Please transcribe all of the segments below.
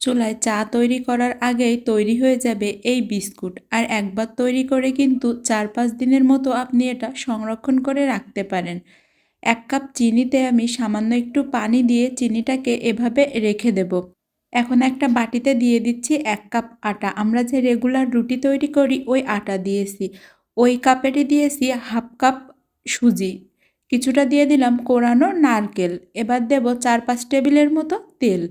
চুলায় চা তৈরি করার আগেই তৈরি হয়ে যাবে এই বিস্কুট। আর একবার তৈরি করে কিন্তু চার পাঁচ দিনের মতো আপনি এটা সংরক্ষণ করে রাখতে পারেন। এক কাপ চিনিতে আমি সামান্য একটু পানি দিয়ে চিনিটাকে এভাবে রেখে দেব। এখন একটা বাটিতে দিয়ে দিচ্ছি এক কাপ আটা। আমরা যে রেগুলার রুটি তৈরি করি, ওই আটা দিয়েছি। ওই কাপেরই দিয়েছি হাফ কাপ সুজি। কিছুটা দিয়ে দিলাম কোরানো নারকেল। এবার দেব চার পাঁচ টেবিলের মতো তেল।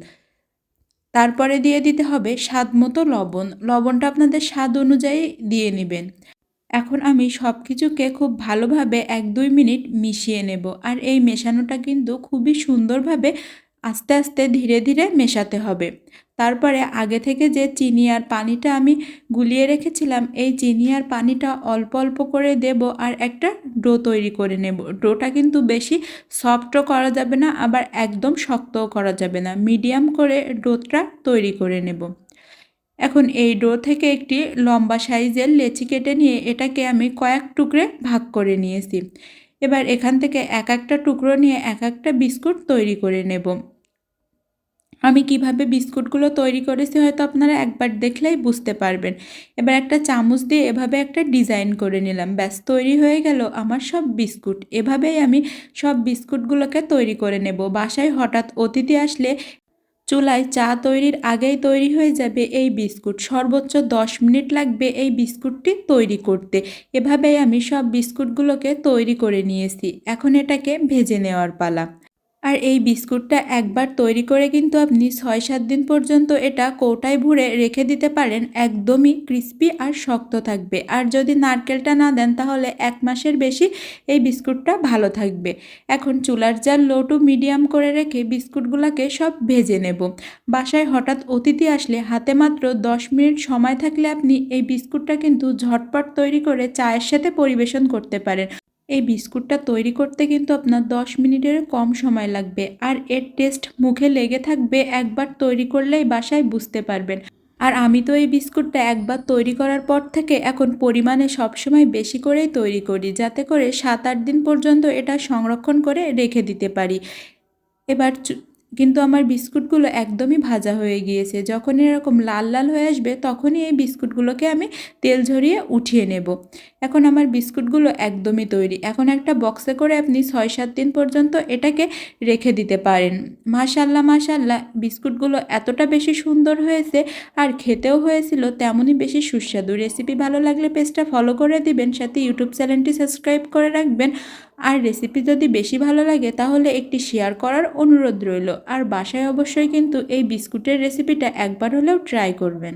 তারপরে দিয়ে দিতে হবে স্বাদ মতো লবণ। লবণটা আপনাদের স্বাদ অনুযায়ী দিয়ে নেবেন। এখন আমি সব কিছুকে খুব ভালোভাবে এক দুই মিনিট মিশিয়ে নেব। আর এই মেশানোটা কিন্তু খুবই সুন্দরভাবে আস্তে আস্তে ধীরে ধীরে মেশাতে হবে। তারপরে আগে থেকে যে চিনি আর পানিটা আমি গুলিয়ে রেখেছিলাম, এই চিনি আর পানিটা অল্প অল্প করে দেব আর একটা ডো তৈরি করে নেব। ডোটা কিন্তু বেশি সফটও করা যাবে না, আবার একদম শক্তও করা যাবে না। মিডিয়াম করে ডোটা তৈরি করে নেব। এখন এই ডো থেকে একটি লম্বা সাইজের লেচি কেটে নিয়ে এটাকে আমি কয়েক টুকরে ভাগ করে নিয়েছি। এবার এখান থেকে এক একটা টুকরো নিয়ে এক একটা বিস্কুট তৈরি করে নেব। আমি কীভাবে বিস্কুটগুলো তৈরি করেছি হয়তো আপনারা একবার দেখলেই বুঝতে পারবেন। এবার একটা চামচ দিয়ে এভাবে একটা ডিজাইন করে নিলাম। ব্যাস, তৈরি হয়ে গেল আমার সব বিস্কুট। এভাবেই আমি সব বিস্কুটগুলোকে তৈরি করে নেব। বাসায় হঠাৎ অতিথি আসলে চুলায় চা তৈরির আগেই তৈরি হয়ে যাবে এই বিস্কুট। সর্বোচ্চ দশ মিনিট লাগবে এই বিস্কুটটি তৈরি করতে। এভাবেই আমি সব বিস্কুটগুলোকে তৈরি করে নিয়েছি। এখন এটাকে ভেজে নেওয়ার পালা। আর এই বিস্কুটটা একবার তৈরি করে কিন্তু আপনি ছয় সাত দিন পর্যন্ত এটা কৌটায় ভরে রেখে দিতে পারেন, একদমই ক্রিস্পি আর শক্ত থাকবে। আর যদি নারকেলটা না দেন তাহলে এক মাসের বেশি এই বিস্কুটটা ভালো থাকবে। এখন চুলার জাল লো টু মিডিয়াম করে রেখে বিস্কুটগুলোকে সব ভেজে নেব। বাসায় হঠাৎ অতিথি আসলে হাতে মাত্র দশ মিনিট সময় থাকলে আপনি এই বিস্কুটটা কিন্তু ঝটপট তৈরি করে চায়ের সাথে পরিবেশন করতে পারেন। এই বিস্কুটটা তৈরি করতে কিন্তু আপনার দশ মিনিটের কম সময় লাগবে। আর এর টেস্ট মুখে লেগে থাকবে একবার তৈরি করলেই বাসায় বুঝতে পারবেন। আর আমি তো এই বিস্কুটটা একবার তৈরি করার পর থেকে এখন পরিমাণে সবসময় বেশি করেই তৈরি করি, যাতে করে সাত আট দিন পর্যন্ত এটা সংরক্ষণ করে রেখে দিতে পারি। এবার কিন্তু আমার বিস্কুটগুলো একদমই ভাজা হয়ে গিয়েছে। যখন এরকম লাল লাল হয়ে আসবে, তখনই এই বিস্কুটগুলোকে আমি তেল ঝরিয়ে উঠিয়ে নেব। এখন আমার বিস্কুটগুলো একদমই তৈরি। এখন একটা বক্সে করে আপনি ছয় সাত দিন পর্যন্ত এটাকে রেখে দিতে পারেন। মাশাল্লাহ মাশাল্লাহ, বিস্কুটগুলো এতটা বেশি সুন্দর হয়েছে আর খেতেও হয়েছিল, তেমনই বেশি সুস্বাদু। রেসিপি ভালো লাগলে পেজটা ফলো করে দিবেন, সাথে ইউটিউব চ্যানেলটি সাবস্ক্রাইব করে রাখবেন। আর রেসিপি যদি বেশি ভালো লাগে, তাহলে একটি শেয়ার করার অনুরোধ রইল। আর বাসায় অবশ্যই কিন্তু এই বিস্কুটের রেসিপিটা একবার হলেও ট্রাই করবেন।